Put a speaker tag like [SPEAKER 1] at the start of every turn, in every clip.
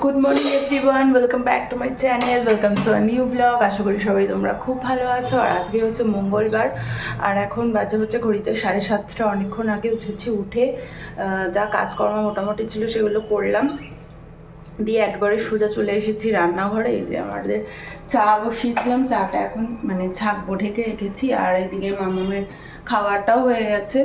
[SPEAKER 1] Good morning everyone welcome back to my channel welcome to new blog আশা করি সবাই তোমরা খুব ভালো আছো। আর আজকে হচ্ছে মঙ্গলবার। আর এখন বাজে হচ্ছে ঘড়িতে সাড়ে সাতটা। অনেকক্ষণ আগে উঠেছি, উঠে যা কাজকর্ম মোটামুটি ছিল সেগুলো করলাম। দিয়ে একবারে সোজা চলে এসেছি রান্নাঘরে। এই যে আমাদের চা বসিয়েছিলাম, চাটা এখন মানে ছাকবো ঢেকে রেখেছি। আর এদিকে মামামের খাওয়াটাও হয়ে গেছে।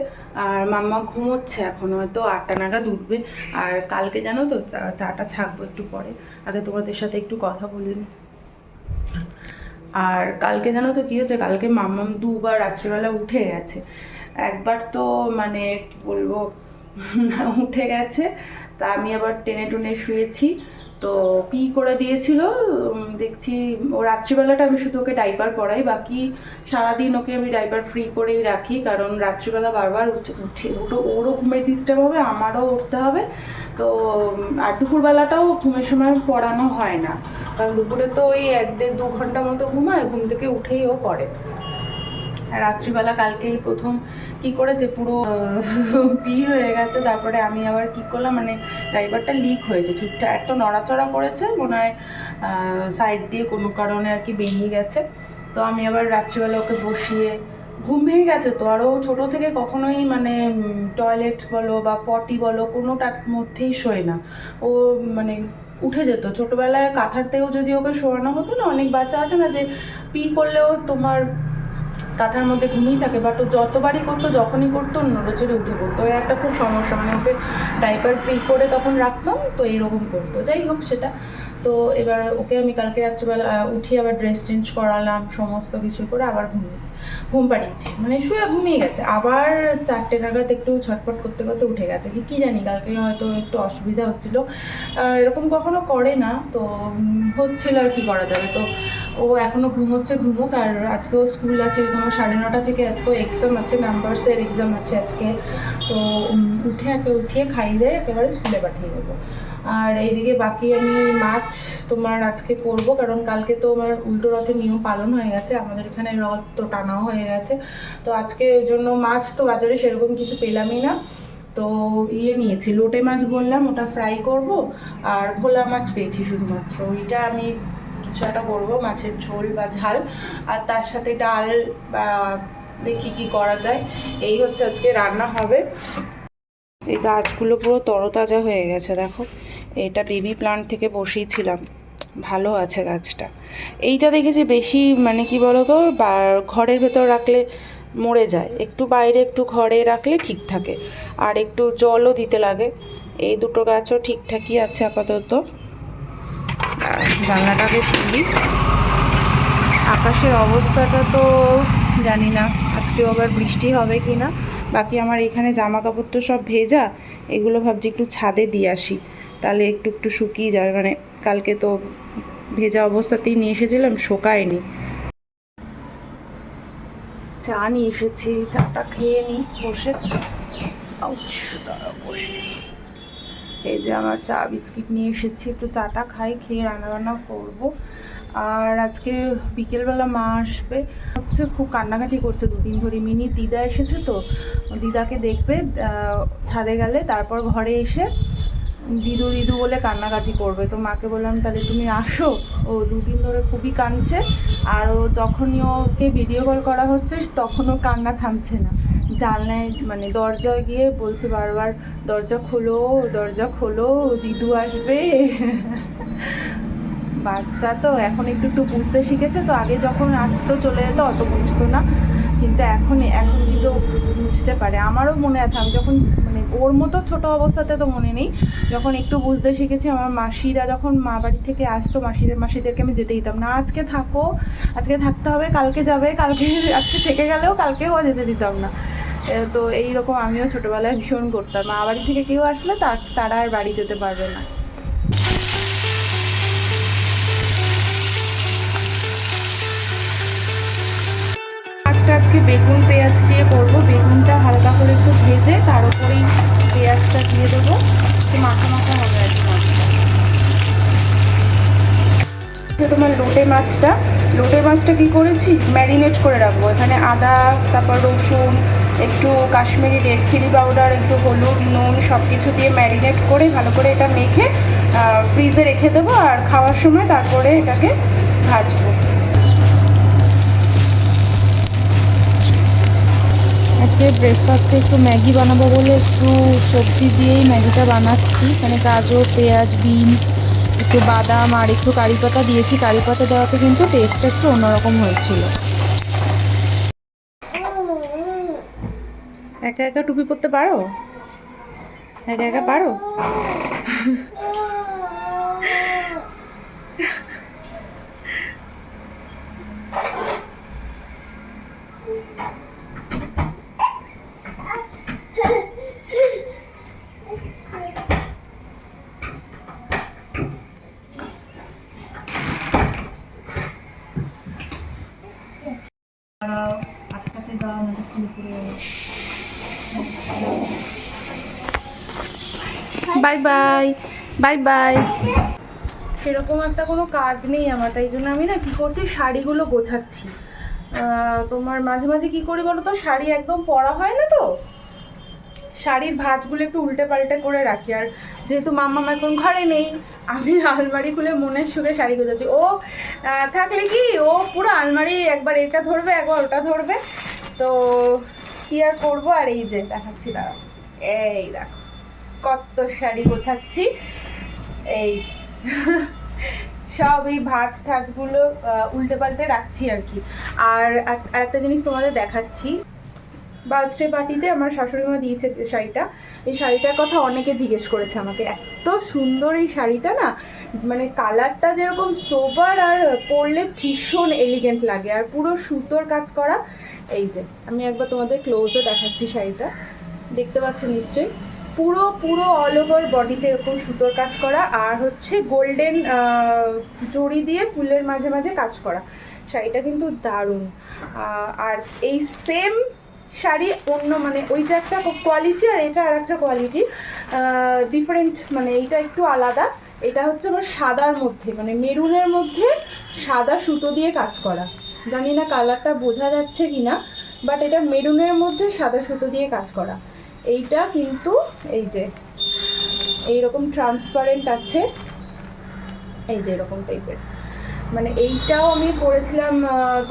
[SPEAKER 1] আর মাম্মা ঘুমোচ্ছে এখন, হয়তো আটটা নাগাদ উঠবে। আর কালকে জানো তো চাটা ছাকবো একটু পরে। আগে তোমাদের সাথে একটু কথা বলিনি আর কালকে জানো তো কী হয়েছে? কালকে মাম্মাম দুবার রাত্রিবেলা উঠে গেছে। একবার তো মানে কি বলব? উঠে গেছে তা আমি আবার টেনে টুনে শুয়েছি। তো পি করে দিয়েছিল দেখছি ও রাত্রিবেলাটা আমি শুধু ওকে ডাইপার পরাই, বাকি সারাদিন ওকে আমি ডাইপার ফ্রি করেই রাখি, কারণ রাত্রিবেলা বারবার উঠে উঠে, ওরও ঘুমের ডিস্টার্ব হবে, আমারও উঠতে হবে। তো আর দুপুরবেলাটাও ঘুমের সময় পড়ানো হয় না, কারণ দুপুরে তো ওই এক দেড় দু ঘণ্টা মতো ঘুমায়, ঘুম থেকে উঠেই ও আর রাত্রিবেলা কালকেই প্রথম কি করেছে? পুরো পি হয়ে গেছে। তারপরে আমি আবার কি করলাম? মানে ড্রাইভারটা লিক হয়েছে। ঠিকঠাক একটা নড়াচড়া করেছে। মনে হয় সাইড দিয়ে কোনো কারণে আর কি বেরিয়ে গেছে। তো আমি আবার রাত্রিবেলা ওকে বসিয়ে, ঘুম ভেঙে গেছে তো। আরও ছোটো থেকে কখনোই মানে টয়লেট বলো বা পটি বলো কোনোটার মধ্যেই শোয় না। ও মানে উঠে যেত। ছোটোবেলায় কাঁথারতেও যদি ওকে শোয়ানো হতো না, অনেক বাচ্চা আছে না যে পি করলেও তোমার কাঁথার মধ্যে ঘুমিয়ে থাকে বাট ও যতবারই করতো, যখনই করতো, নড়েচড়ে উঠে পড়তো। একটা খুব সমস্যা মানে ওকে ডাইপার ফ্রি করে তখন রাখতাম, তো এইরকম করতো। যাই হোক সেটা। তো এবার ওকে আমি কালকে রাত্রিবেলা উঠিয়ে আবার ড্রেস চেঞ্জ করালাম, সমস্ত কিছু করে আবার ঘুমিয়েছি ঘুম পাড়িয়েছি মানে শুয়ে ঘুমিয়ে গেছে। আবার চারটে নাগাদ একটু ছটফট করতে করতে উঠে গেছে। কি, কী জানি, কালকে হয়তো একটু অসুবিধা হচ্ছিল। এরকম কখনো করে না, তো হচ্ছিল আর কি করা যাবে। তো ও এখনও ঘুমোচ্ছে ঘুমুক। আর আজকেও স্কুল আছে তোমার সাড়ে নটা থেকে আজকেও এক্সাম আছে নাম্বারসের এক্সাম আছে আজকে। তো উঠে একে উঠিয়ে খাইয়ে দিয়ে একেবারে স্কুলে পাঠিয়ে দেবো। আর এইদিকে বাকি আমি মাছ তোমার আজকে করব, কারণ কালকে তো আমার উল্টো রথের নিয়ম পালন হয়ে গেছে, আমাদের এখানে রথ তো টানাও হয়ে গেছে। তো আজকে ওই জন্য মাছ তো বাজারে সেরকম কিছু পেলামই না। তো ইয়ে নিয়েছি, লোটে মাছ বললাম, ওটা ফ্রাই করব। আর ভোলা মাছ পেয়েছি শুধুমাত্র, ওইটা আমি কিছু একটা করব, মাছের ঝোল বা ঝাল। আর তার সাথে ডাল বা দেখি কি করা যায়। এই হচ্ছে আজকে রান্না হবে। এই গাছগুলো পুরো তরতাজা হয়ে গেছে, দেখো। এটা বেবি প্লান্ট থেকে বসিয়েছিলাম। ভালো আছে গাছটা। এইটা দেখেছি বেশি মানে কি বলো তো বা ঘরের ভেতর রাখলে মরে যায়। একটু বাইরে একটু ঘরে রাখলে ঠিক থাকে। আর একটু জলও দিতে লাগে। এই দুটো গাছও ঠিকঠাকই আছে আপাতত। আর জানলাটাকে খুলি। আকাশের অবস্থাটা তো জানি না আজকে আবার বৃষ্টি হবে কি না বাকি আমার এখানে জামা কাপড় তো সব ভেজা, এগুলো ভাবছি একটু ছাদে দিয়ে আসি। তাহলে একটু একটু শুকিয়ে যায় মানে কালকে তো ভেজা অবস্থাতেই নিয়ে এসেছিলাম, শোকায়নি। চা নিয়ে এসেছি, চাটা খেয়ে নিই বসে। বসে। এই যে আমার চা বিস্কিট নিয়ে এসেছি, একটু চাটা খাই, খেয়ে রান্নাবান্না করব। আর আজকে বিকেলবেলা মা আসবে। হচ্ছে খুব কান্নাকাটি করছে, দুদিন ধরে। মিনি দিদা এসেছে তো, দিদাকে দেখবে ছাদে গেলে, তারপর ঘরে এসে দিদু দিদু বলে কান্নাকাটি করবে। তো মাকে বললাম, তাহলে তুমি আসো। ও দুদিন ধরে খুবই কাঁদছে। আর ও যখনই ওকে ভিডিও কল করা হচ্ছে তখনও কান্না থামছে না। জানলায় মানে দরজায় গিয়ে বলছে বারবার, দরজা খোলো দরজা খোলো, দিদু আসবে। বাচ্চা তো এখন একটু একটু বুঝতে শিখেছে তো, আগে যখন আসতো চলে যেত অত বুঝতো না। কিন্তু এখন এখন কিন্তু বুঝতে পারে। আমারও মনে আছে, আমি যখন মানে ওর মতো ছোট অবস্থাতে তো মনে নেই। যখন একটু বুঝতে শিখেছি, আমার মাসিরা যখন মা বাড়ি থেকে আসতো, মাসিরা, মাসিদেরকে আমি যেতে দিতাম। না, আজকে থাকো, আজকে থাকতে হবে, কালকে যাবে, কালকে, আজকে থেকে গেলেও কালকেও যেতে দিতাম না। তো এইরকম আমিও ছোটোবেলায় ভীষণ করতাম। মা বাড়ি থেকে কেউ আসলে তারা আর বাড়ি যেতে পারবে না। মাছটা আজকে বেগুন পেঁয়াজ দিয়ে করব। বেগুনটা হালকা করে একটু ভেজে তার উপরেই পেঁয়াজটা দিয়ে দেবো। মাখা মাখা হবে আর কি তোমার লোটে মাছটা। লোটে মাছটা কি করেছি? ম্যারিনেট করে রাখব। এখানে আদা, তারপর রসুন একটু কাশ্মীরি রেড চিলি পাউডার একটু হলুদ, নুন সব কিছু দিয়ে ম্যারিনেট করে ভালো করে এটা মেখে ফ্রিজে রেখে দেবো আর খাওয়ার সময় তারপরে এটাকে ভাজবো।
[SPEAKER 2] আজকে ব্রেকফাস্টে একটু ম্যাগি বানাবো বলে একটু সবজি দিয়েই ম্যাগিটা বানাচ্ছি। মানে গাজর, পেঁয়াজ বিনস একটু বাদাম আর একটু কারি পাতা দিয়েছি। কারি পাতা দেওয়াতে কিন্তু টেস্টটা একটু অন্যরকম হয়েছিল।
[SPEAKER 1] একা একা টুপি পরতে পারো? একা একা পারো? বাই বাই বাই বাই সেরকম একটা কোনো কাজ নেই আমার, তাই জন্য আমি না কি করছি, শাড়িগুলো গোছাচ্ছি। তোমার মাঝে মাঝে কি করি বলো তো, শাড়ি একদম পরা হয় না তো? শাড়ির ভাঁজগুলো একটু উল্টে পাল্টে করে রাখি। আর যেহেতু মাম্মা এখন ঘরে নেই, আমি আলমারি খুলে মনের সুখে শাড়ি গোছাচ্ছি। ও থাকলে কি? ও পুরো আলমারি একবার এটা ধরবে, একবার ওটা ধরবে। তো কি আর করব? আর এই যে, দেখাচ্ছি, দাঁড়াও। এই দেখো। কত শাড়ি গোছাচ্ছি। এই সব এই ভাজ ঠাজগুলো উল্টে পাল্টে রাখছি আর কি। আর একটা জিনিস তোমাদের দেখাচ্ছি। বার্থডে পার্টিতে আমার শাশুড়ি মা দিয়েছে শাড়িটা। এই শাড়িটার কথা অনেকে জিজ্ঞেস করেছে আমাকে। এত সুন্দর এই শাড়িটা না মানে কালারটা যেরকম সোবার আর পরলে ভীষণ এলিগেন্ট লাগে। আর পুরো সুতোর কাজ করা। এই যে, আমি একবার তোমাদের ক্লোজও দেখাচ্ছি শাড়িটা। দেখতে পাচ্ছ নিশ্চয়ই? পুরো পুরো অল ওভার বডিতে এরকম সুতোর কাজ করা আর হচ্ছে গোল্ডেন জড়ি দিয়ে ফুলের মাঝে মাঝে কাজ করা। শাড়িটা কিন্তু দারুণ। আর এই সেম শাড়ি অন্য মানে ওইটা একটা কোয়ালিটি আর এটা আর একটা কোয়ালিটি ডিফারেন্ট মানে এইটা একটু আলাদা। এটা হচ্ছে আমার সাদার মধ্যে মানে মেরুনের মধ্যে সাদা সুতো দিয়ে কাজ করা। জানি না কালারটা বোঝা যাচ্ছে কি না বাট এটা মেরুনের মধ্যে সাদা সুতো দিয়ে কাজ করা। এইটা কিন্তু এই যে, এইরকম ট্রান্সপারেন্ট আছে। এই যে এরকম টাইপের মানে এইটাও আমি পরেছিলাম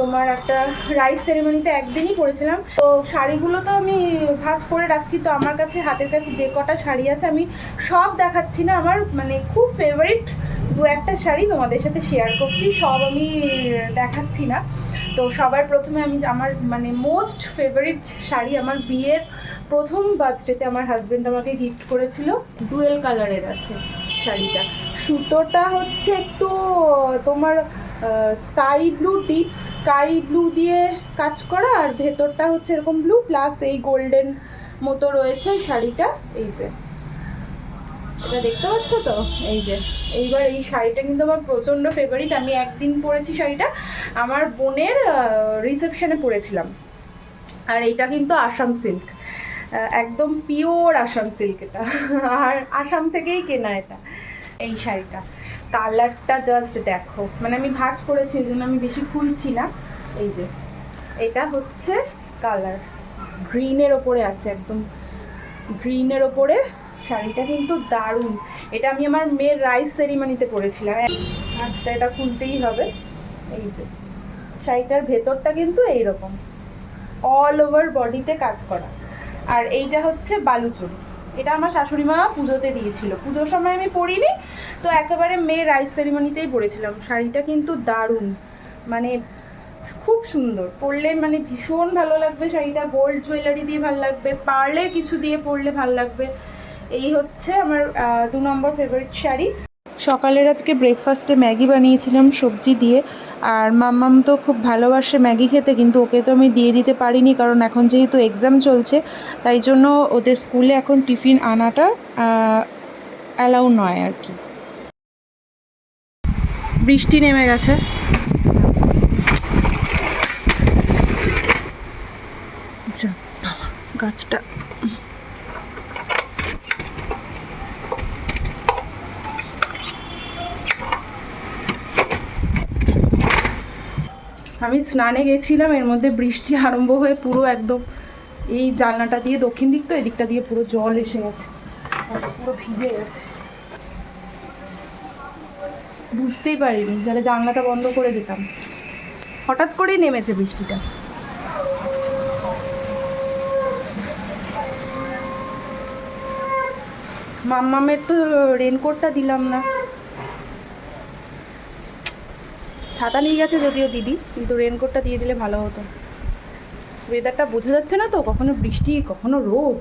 [SPEAKER 1] তোমার একটা রাইস সেরেমনিতে একদিনই পরেছিলাম তো শাড়িগুলো তো আমি ভাজ করে রাখছি, তো আমার কাছে, হাতের কাছে যে কটা শাড়ি আছে, আমি সব দেখাচ্ছি না। আমার মানে খুব ফেভারিট দু একটা শাড়ি তোমাদের সাথে শেয়ার করছি, সব আমি দেখাচ্ছি না। তো সবার প্রথমে আমি আমার মানে মোস্ট ফেভারিট শাড়ি আমার বিয়ের প্রথম বার্থডেতে আমার হাজবেন্ড আমাকে গিফট করেছিল ডুয়েল কালারের আছে শাড়িটা। সুতোটা হচ্ছে একটু, তোমার sky blue deep sky blue দিয়ে কাজ করা আর ভেতরটা হচ্ছে এরকম ব্লু প্লাস এই গোল্ডেন মতো রয়েছে শাড়িটা, এই যে। এটা দেখতে পাচ্ছ তো? এই যে, এইবার এই শাড়িটা কিন্তু আমার প্রচণ্ড ফেভারিট আমি একদিন পরেছি শাড়িটা, আমার বোনের রিসেপশনে পরেছিলাম। আর এইটা কিন্তু আসাম সিল্ক একদম পিওর আসাম সিল্ক এটা। আর আসাম থেকেই কেনা এটা, এই শাড়িটা। কালারটা জাস্ট দেখো। মানে আমি ভাঁজ করেছি ওই জন্য আমি বেশি খুলছি না। এই যে, এটা হচ্ছে কালার গ্রিনের ওপরে আছে, একদম গ্রিনের ওপরে। শাড়িটা কিন্তু দারুণ। এটা আমি আমার মেয়ের রাইস সেরিমনিতে পরেছিলাম। আজকে এটা খুলতেই হবে। এই যে, শাড়িটার ভেতরটা কিন্তু এইরকম। অল ওভার বডিতে কাজ করা। আর এইটা হচ্ছে বালুচুরি। এটা আমার শাশুড়ি মা পুজোতে দিয়েছিল। পুজোর সময় আমি পরিনি, তো একেবারে মেয়ের রাইস সেরিমনিতেই পরেছিলাম। শাড়িটা কিন্তু দারুণ। মানে খুব সুন্দর। পরলে মানে ভীষণ ভালো লাগবে শাড়িটা। গোল্ড জুয়েলারি দিয়ে ভালো লাগবে। পার্লের কিছু দিয়ে পরলে ভালো লাগবে। এই হচ্ছে আমার দু নম্বর ফেভারিট শাড়ি।
[SPEAKER 2] সকালের আজকে ব্রেকফাস্টে ম্যাগি বানিয়েছিলাম, সবজি দিয়ে। আর মাম্মাম তো খুব ভালোবাসে ম্যাগি খেতে, কিন্তু ওকে তো আমি দিয়ে দিতে পারিনি, কারণ এখন যেহেতু এক্সাম চলছে, তাই জন্য ওদের স্কুলে এখন টিফিন আনাটা অ্যালাউ নয় আর কি।
[SPEAKER 1] বৃষ্টি নেমে গেছে। গাছটা। আমি স্নানে গেছিলাম, এর মধ্যে বৃষ্টি আরম্ভ হয়ে পুরো একদম এই জানলাটা দিয়ে দক্ষিণ দিক তো, এদিকটা দিয়ে পুরো জল এসে গেছে। পুরো ভিজে গেছে। বুঝতেই পারিনি, তাহলে জানলাটা বন্ধ করে যেতাম হঠাৎ করেই নেমেছে বৃষ্টিটা। মাম্মামের তো রেনকোটটা দিলাম না। ছাতা নিয়ে গেছে যদিও দিদি, কিন্তু রেনকোটটা দিয়ে দিলে ভালো হতো। ওয়েদারটা বোঝা যাচ্ছে না তো, কখনো বৃষ্টি, কখনো রোদ,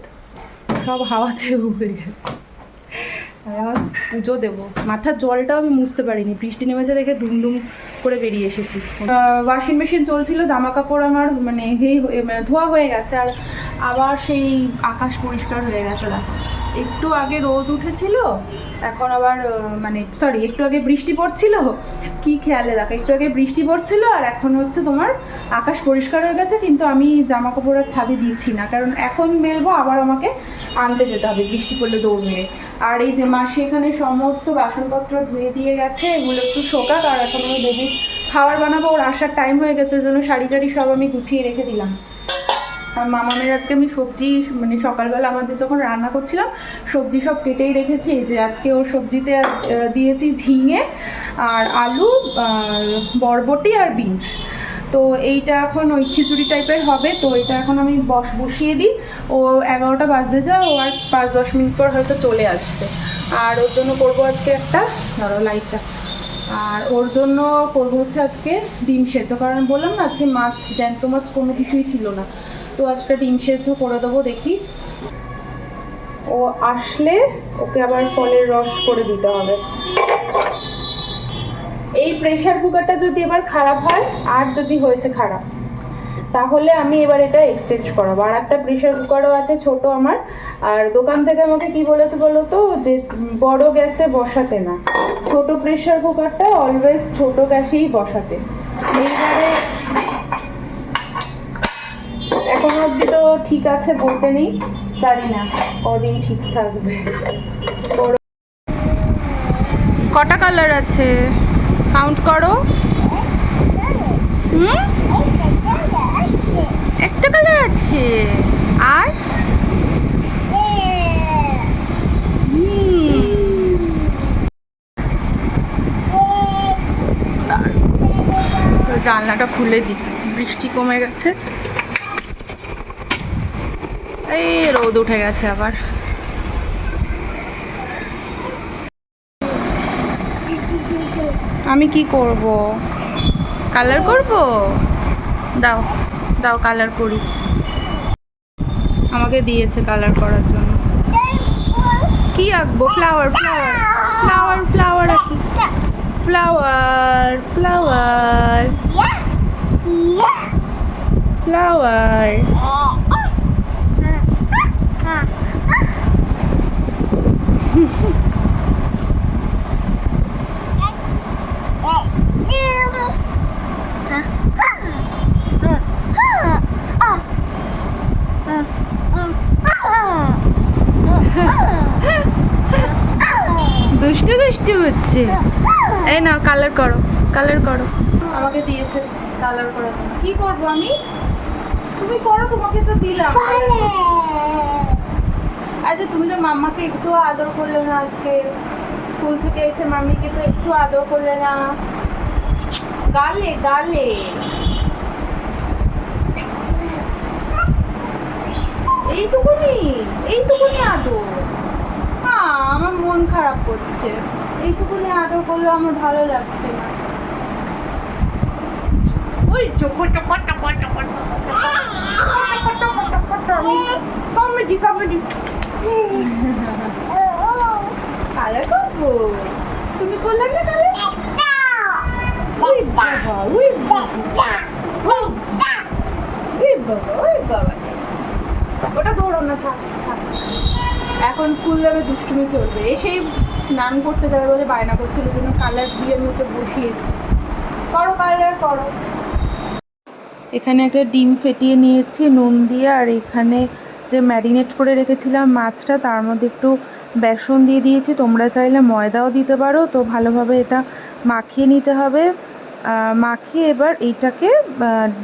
[SPEAKER 1] সব হাওয়াতে উড়ে গেছে। আমার পুজো দেবো। মাথার জলটাও আমি মুছতে পারিনি, বৃষ্টি নেমেছে দেখে দুমদুম করে বেরিয়ে এসেছি। ওয়াশিং মেশিন চলছিল জামা কাপড় আমার মানে হেই মানে ধোয়া হয়ে গেছে, আর আবার সেই আকাশ পরিষ্কার হয়ে গেছে, দেখো। একটু আগে রোদ উঠেছিল, এখন আবার মানে সরি একটু আগে বৃষ্টি পড়ছিল। কি খেয়ালে দেখো, একটু আগে বৃষ্টি পড়ছিল আর এখন হচ্ছে তোমার আকাশ পরিষ্কার হয়ে গেছে, কিন্তু আমি জামা কাপড় আর ছাদে দিচ্ছি না। কারণ এখন মেলবো, আবার আমাকে আনতে যেতে হবে বৃষ্টি পড়লে দৌড় আর এই যে মাসি এখানে সমস্ত বাসনপত্র ধুয়ে দিয়ে গেছে, এগুলো একটু শোকাক, আর এখন আমি বেবি খাবার বানাবো, ওর আসার টাইম হয়ে গেছে, ওর জন্য শাড়ি টাড়ি সব আমি গুছিয়ে রেখে দিলাম। আর মামামের আজকে আমি সবজি মানে সকালবেলা আমাদের যখন রান্না করছিলাম, সবজি সব কেটেই রেখেছি। যে আজকে ওর সবজিতে দিয়েছি ঝিঙে আর আলু বরবটি আর বিনস। তো এইটা এখন ওই খিচুড়ি টাইপের হবে। তো এটা এখন আমি বস, বসিয়ে দিই। ও এগারোটা বাজতে যা, ও আর পাঁচ দশ মিনিট পর হয়তো চলে আসবে। আর ওর জন্য করব আজকে একটা, ধরো লাইটটা। আর ওর জন্য করব হচ্ছে আজকে ডিম সেদ্ধ। কারণ বললাম না, আজকে মাছ, জ্যান্ত মাছ কোনো কিছুই ছিল না। তো আজকে ডিম সেদ্ধ করে দেবো, দেখি। ও আসলে ওকে আবার ফলের রস করে দিতে হবে। এই প্রেশার কুকারটা যদি এবার খারাপ হয়, আর যদি হয়েছে খারাপ, তাহলে আমি এবার এটা এক্সচেঞ্জ করাবো। আর একটা প্রেশার কুকারও আছে ছোট আমার, আর দোকান থেকে আমাকে কি বলেছে বলো তো, যে বড় গ্যাসে বসাতে না। ছোট প্রেশার কুকারটা অলওয়েজ ছোট গ্যাসেই বসাতে। এইবারে ঠিক আছে বলতে নেই, জানি না, কদিন ঠিক থাকবে। কটা কালার আছে? কাউন্ট করো। হুম? একটা কালার আছে। আর? জানলাটা খুলে দিই বৃষ্টি কমে গেছে। এই রোদ উঠে গেছে আবার। আমি কি করব? কালার করব? দাও দাও কালার করি। আমাকে দিয়েছে কালার করার জন্য। কি আঁকবো? ফ্লাওয়ার ফ্লাওয়ার ফ্লাওয়ার ফ্লাওয়ার আঁকি। ফ্লাওয়ার ফ্লাওয়ার ফ্লাওয়ার এই নাও কালার করো কালার করো। আমাকে দিয়েছে কালার করার জন্য। কি করব আমি? তুমি করো তোমাকে তো দিলাম। আচ্ছা তুমি তো মাম্মাকে একটু আদর করলে না আজকে? স্কুল থেকে এসে মাম্মিকে তো একটু আদর করলে না। গালে গালে এইটুকুনি এইটুকুনি আদর। হ্যাঁ আমার মন খারাপ করছে। এইটুকুনি আদর করলে আমার ভালো লাগছে না। ওই কমেডি কমেডি কালার করব তুমি করলে না ওই বাবা ওই বাবা। ওই বাবা ওই বাবা। ওটা ধরো না থাক থাক। এখন ফুল যাবে দুষ্টুমি চলবে। এসেই স্নান করতে যাবে বলে বায়না করছিল জন্য কালার দিয়ে ওকে বসিয়েছি। করো কালার, করো।
[SPEAKER 2] এখানে একটা ডিম ফেটিয়ে নিয়েছি, নুন দিয়ে, আর এখানে যে ম্যারিনেট করে রেখেছিলাম মাছটা, তার মধ্যে একটু বেসন দিয়ে দিয়েছি। তোমরা চাইলে ময়দাও দিতে পারো, তো ভালোভাবে এটা মাখিয়ে নিতে হবে। মাখিয়ে এবার এইটাকে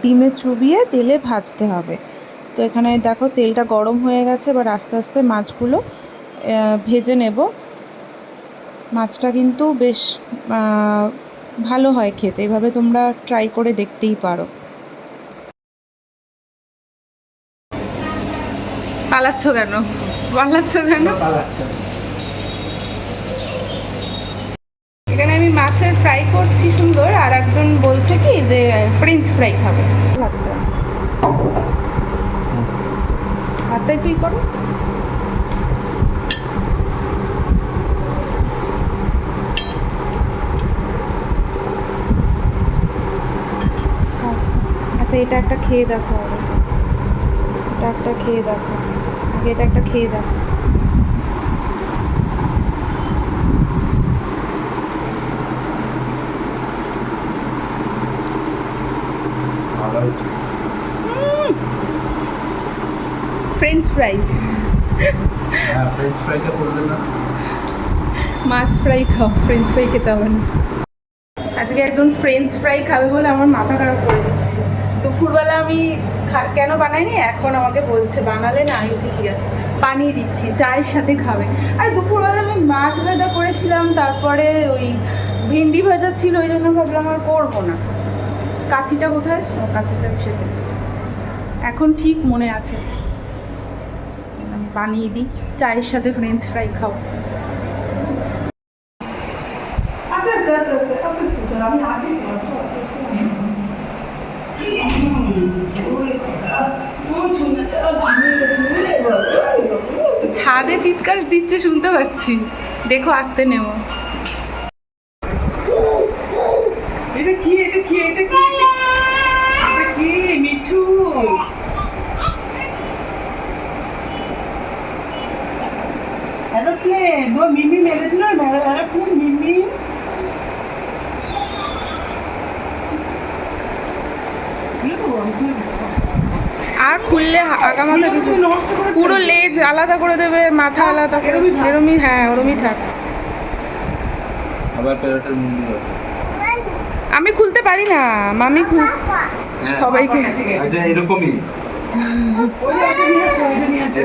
[SPEAKER 2] ডিমে চুবিয়ে তেলে ভাজতে হবে। তো এখানে দেখো তেলটা গরম হয়ে গেছে, এবার আস্তে আস্তে মাছগুলো ভেজে নেব। মাছটা কিন্তু বেশ ভালো হয় খেতে। এভাবে তোমরা ট্রাই করে দেখতেই পারো।
[SPEAKER 1] পালাচ্ছ কেন? পালাচ্ছ কেন? এখানে আমি মাছের ফ্রাই করছি সুন্দর আর একজন বলছে কি যে ফ্রেঞ্চ ফ্রাই খাবে। হাতটা একটু করো?
[SPEAKER 2] আচ্ছা এটা একটা খেয়ে দেখো আরও। এটা একটা খেয়ে দেখো। আগে এটা একটা খেয়ে দেখো।
[SPEAKER 1] ফ্রেঞ্চ ফ্রাই
[SPEAKER 3] হ্যাঁ ফ্রেঞ্চ ফ্রাইটা করবে না।
[SPEAKER 1] মাছ ফ্রাই খাও ফ্রেঞ্চ ফ্রাই খেতে হবে না। আজকে একজন ফ্রেঞ্চ ফ্রাই খাবে বলে আমার মাথা খারাপ করে দুপুরবেলা আমি কেন বানাইনি? এখন আমাকে বলছে, বানালে না, আমি ঠিক আছে। বানিয়ে দিচ্ছি, চায়ের সাথে খাবে। আর দুপুরবেলা আমি মাছ ভাজা করেছিলাম, তারপরে ওই ভেন্ডি ভাজা ছিল, ওই জন্য ভাবলাম আর করব না। কাছিটা কোথায়? কাছিটা সেতে এখন ঠিক মনে আছে। বানিয়ে দিই, চায়ের সাথে ফ্রেঞ্চ ফ্রাই খাও আস্তে আস্তে আস্তে আস্তে আস্তে আস্তে আমি আছি তো, আস্তে আস্তে। ছাদে চিৎকার দিচ্ছে, শুনতে পাচ্ছি। দেখো, আসতে নেব।
[SPEAKER 4] এটা কি? এটা কি? এটা কি? এটা কি? মিঠু? হ্যালো ও মিমি মেরেছিল এরোপ্লেন মিমি এগুলো তো আমি খুলে দিচ্ছি।
[SPEAKER 1] খুললে কিছু
[SPEAKER 4] তুমি নষ্ট করে
[SPEAKER 1] পুরো লেজ আলাদা করে দেবে মাথা আলাদা করে
[SPEAKER 4] এরমই
[SPEAKER 1] হ্যাঁ ওরমই থাক। আমি খুলতে পারি না মামি খুল সবাইকে।
[SPEAKER 3] এটা এরকমই।
[SPEAKER 4] ওই যে নিয়ে আসো এটা নিয়ে আসো।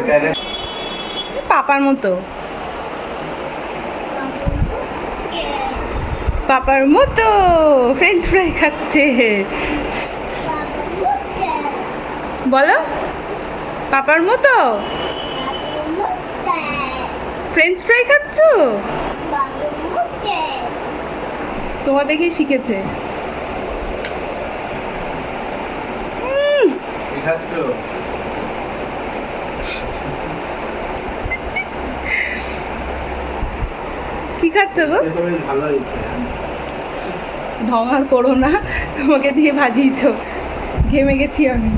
[SPEAKER 3] যে
[SPEAKER 1] পাপার মতো। পাপার মতো ফ্রেঞ্চ ফ্রাই খাচ্ছে। বলো। পাপার মতো? ফ্রেঞ্চ ফ্রাই খাচ্ছ? তোমার দেখেই শিখেছে।
[SPEAKER 3] কি খাচ্ছ?
[SPEAKER 1] গো?
[SPEAKER 3] হয়েছে
[SPEAKER 1] ঢং আর করো না তোমাকে দিয়ে ভাজিয়েছ। ঘেমে গেছি আমি।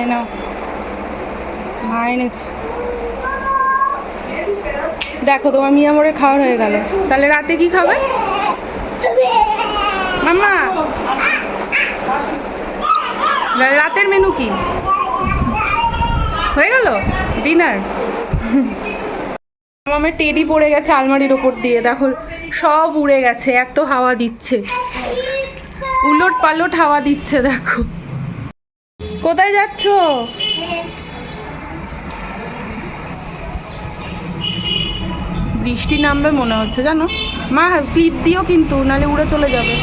[SPEAKER 1] এই নাও মা এনেছে দেখো, তোমার মিয়া মোড়ে খাওয়ার হয়ে গেল। তাহলে রাতে কি খাবে? রাতের মেনু কি? হয়ে গেল? ডিনার আমার টেডি পড়ে গেছে আলমারির ওপর দিয়ে। দেখো, সব উড়ে গেছে, এত হাওয়া দিচ্ছে। উলট পালট হাওয়া দিচ্ছে, দেখো। কোথায় যাচ্ছ? বৃষ্টি নামবে মনে হচ্ছে, জানো? মা, ক্লিপ দিও কিন্তু নালে উড়ে চলে যাবে।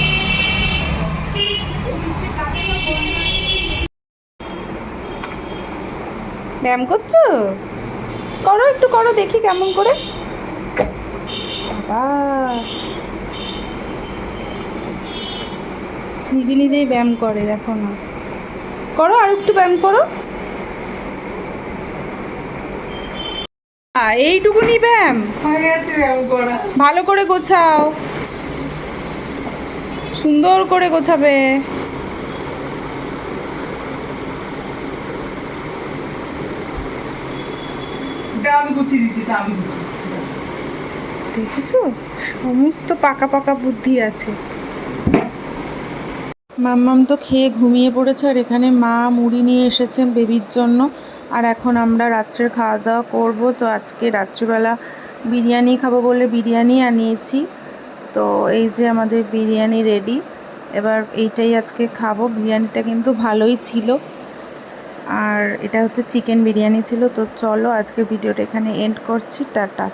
[SPEAKER 1] ব্যায়াম করছ? করো একটু, করো, দেখি কেমন করে। নিজে নিজেই ব্যায়াম করে, দেখো না। করো আর একটু ব্যায়াম করো। এইটুকুনি ব্যায়াম? ভালো করে গোছাও। সুন্দর করে গোছাবে। দেখেছ? সমস্ত পাকা পাকা বুদ্ধি আছে।
[SPEAKER 2] মাম্মাম তো খেয়ে ঘুমিয়ে পড়েছে আর এখানে মা মুড়ি নিয়ে এসেছেন বেবির জন্য। আর এখন আমরা রাত্রের খাওয়া দাওয়া করব। তো আজকে রাত্রিবেলা বিরিয়ানি খাব বলে বিরিয়ানি আনিয়েছি। তো এই যে আমাদের বিরিয়ানি রেডি এবার এইটাই আজকে খাব। বিরিয়ানিটা কিন্তু ভালোই ছিল।
[SPEAKER 1] আর এটা হচ্ছে চিকেন বিরিয়ানি ছিল। তো চলো আজকে ভিডিওটা এখানে এন্ড করছি। টাটা।